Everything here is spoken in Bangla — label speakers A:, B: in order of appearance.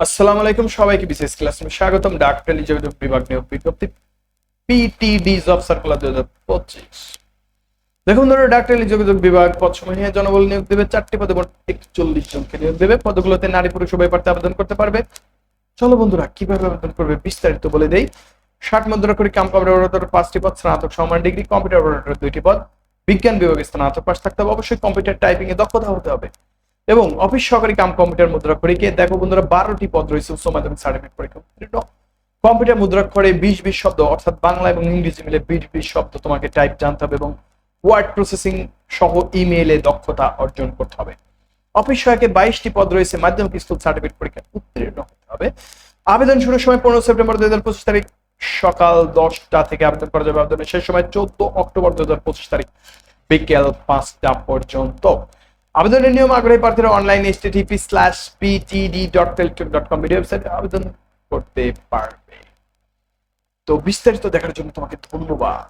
A: আসসালামু আলাইকুম সবাইকে বিশেষ ক্লাসরুমে স্বাগতম ডাক্তার লিজাবেদ বিভাগ নিয়োগ বিজ্ঞপ্তি পিটিডি জব সার্কুলার দুই হাজার পঁচিশ। দেখুন ধরো, ডাক্তার লিজাবেদ বিভাগ পদ সমূহে জনবল নিয়োগ দেবে, চারটি পদে মোট একচল্লিশ জনকে নিয়োগ দেবে। পদগুলোতে নারী পুরুষ উভয় প্রার্থী আবেদন করতে পারবে। চলো বন্ধুরা, কীভাবে আবেদন করবে বিস্তারিত বলে দেই। ষাট মুদ্রা করে কাম কম্পিউটার পাঁচটি পদ, স্নাতক সমান ডিগ্রি, কম্পিউটার অপারেটর দুইটি পদ, বিজ্ঞান বিভাগে স্নাতক পাশ থাকতে হবে। অবশ্যই কম্পিউটার টাইপিং এ দক্ষতা হতে হবে। এবং অফিস সহকারী কাম কম্পিউটার মুদ্রাক্ষরিকে দেখো বন্ধুরা, বারোটি পদ রয়েছে উচ্চ মাধ্যমিক সার্টিফিকেট পরীক্ষা কম্পিউটার মুদ্রাক্ষরে বিশ বিশ শব্দ, অর্থাৎ বাংলা এবং ইংরেজি মিলে বিশ বিশ শব্দ তোমাকে টাইপ জানতে হবে এবং ওয়ার্ড প্রসেসিং সহ ইমেইলে দক্ষতা অর্জন করতে হবে। অফিস সহায়কে বাইশটি পদ রয়েছে, মাধ্যমিক স্কুল সার্টিফিকেট পরীক্ষা উত্তীর্ণ হতে হবে। আবেদন শুরুর সময় পনেরো সেপ্টেম্বর দুই হাজার পঁচিশ তারিখ সকাল দশটা থেকে আবেদন করা যাবে। আবেদনের শেষ সময় চোদ্দ অক্টোবর দুই হাজার পঁচিশ তারিখ বিকেল পাঁচটা পর্যন্ত। আবেদনের নিয়ম আগ্রহী প্রার্থীরা online HTTP slash PTD dot Teletalk dot com ওয়েবসাইটে আবেদন করতে পারবে। তো বিস্তারিত দেখার জন্য তোমাকে ধন্যবাদ।